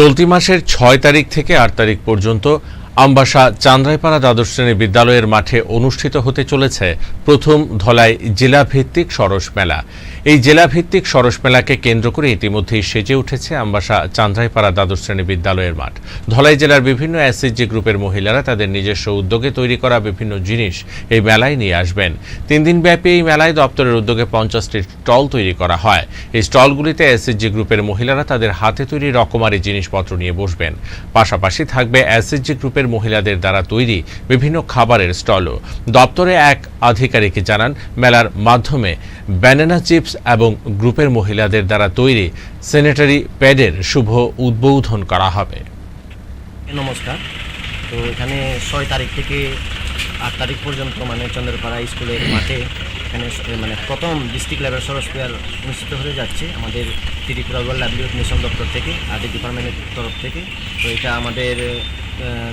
চলতি মাসের ছয় তারিখ থেকে আট তারিখ পর্যন্ত আমবাসা চান্দ্রাইপাড়া দ্বাদশ শ্রেণি বিদ্যালয়ের মাঠে অনুষ্ঠিত হতে চলেছে প্রথম ধলাই জেলাভিত্তিক সরস মেলা। এই জেলাভিত্তিক সরস মেলাকে কেন্দ্র করে ইতিমধ্যেই সেজে উঠেছে আমবাসা চান্দ্রাইপাড়া দ্বাদশ শ্রেণি বিদ্যালয়ের মাঠ। ধলাই জেলার বিভিন্ন এসএসজি গ্রুপের মহিলারা তাদের নিজস্ব উদ্যোগে তৈরি করা বিভিন্ন জিনিস এই মেলায় নিয়ে আসবেন। তিন দিন ব্যাপী এই মেলায় দপ্তরের উদ্যোগে পঞ্চাশটি স্টল তৈরি করা হয়। এই স্টলগুলিতে এসএসজি গ্রুপের মহিলারা তাদের হাতে তৈরি রকমারি জিনিসপত্র নিয়ে বসবেন। পাশাপাশি থাকবে এসএসজি গ্রুপের মহিলাদের দ্বারা তৈরি বিভিন্ন খাবারের স্টলও। দপ্তরে এক আধিকারিক জানান, মেলার মাধ্যমে ব্যানানা চিপস এবং গ্রুপের মহিলাদের দ্বারা তৈরি স্যানিটারি প্যাডের শুভ উদ্বোধন করা হবে। নমস্কার। তো এখানে ছয় তারিখ থেকে আট তারিখ পর্যন্ত মানে চন্দ্রপাড়া স্কুলের মাঠে এখানে মানে প্রথম ডিস্ট্রিক্ট লেভেল সরস প্লেয়ার অনুষ্ঠিত হয়ে যাচ্ছে আমাদের ত্রিপুরা রুরাল লাইভলিহুড মিশন দপ্তর থেকে আর্থিক ডিপার্টমেন্টের তরফ থেকে। তো এটা আমাদের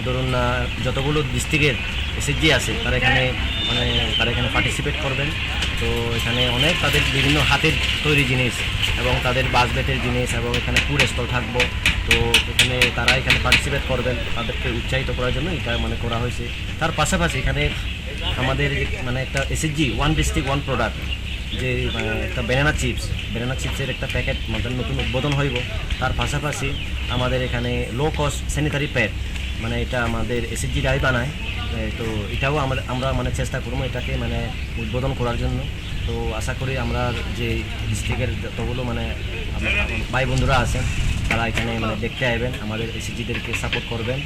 ধরুন আহ, যতগুলো ডিস্ট্রিক্টের এসএসজি আছে তারা এখানে মানে তারা এখানে পার্টিসিপেট করবেন। তো এখানে অনেক তাদের বিভিন্ন হাতের তৈরি জিনিস এবং তাদের বাসবেটের জিনিস এবং এখানে ফুড স্টল থাকব। তো এখানে তারা এখানে পার্টিসিপেট করবেন তাদেরকে উৎসাহিত করার জন্য এটা মানে করা হয়েছে। তার পাশাপাশি এখানে আমাদের মানে একটা SSG one district one product যে মানে একটা ব্যানানা চিপস ব্যানানা চিপসের একটা প্যাকেট আমাদের নতুন উদ্বোধন হইব। তার পাশাপাশি আমাদের এখানে লো কস্ট স্যানিটারি প্যাড মানে এটা আমাদের এসএসজি রাই বানায়। তো এটাও আমরা আমরা মানে চেষ্টা করব এটাকে মানে উদ্বোধন করার জন্য। তো আশা করি আমরা যে ডিস্ট্রিক্টের যতগুলো মানে ভাই বন্ধুরা আছেন, তারা এখানে মানে দেখতে আসবেন, আমাদের এসএসজিদেরকে সাপোর্ট করবেন।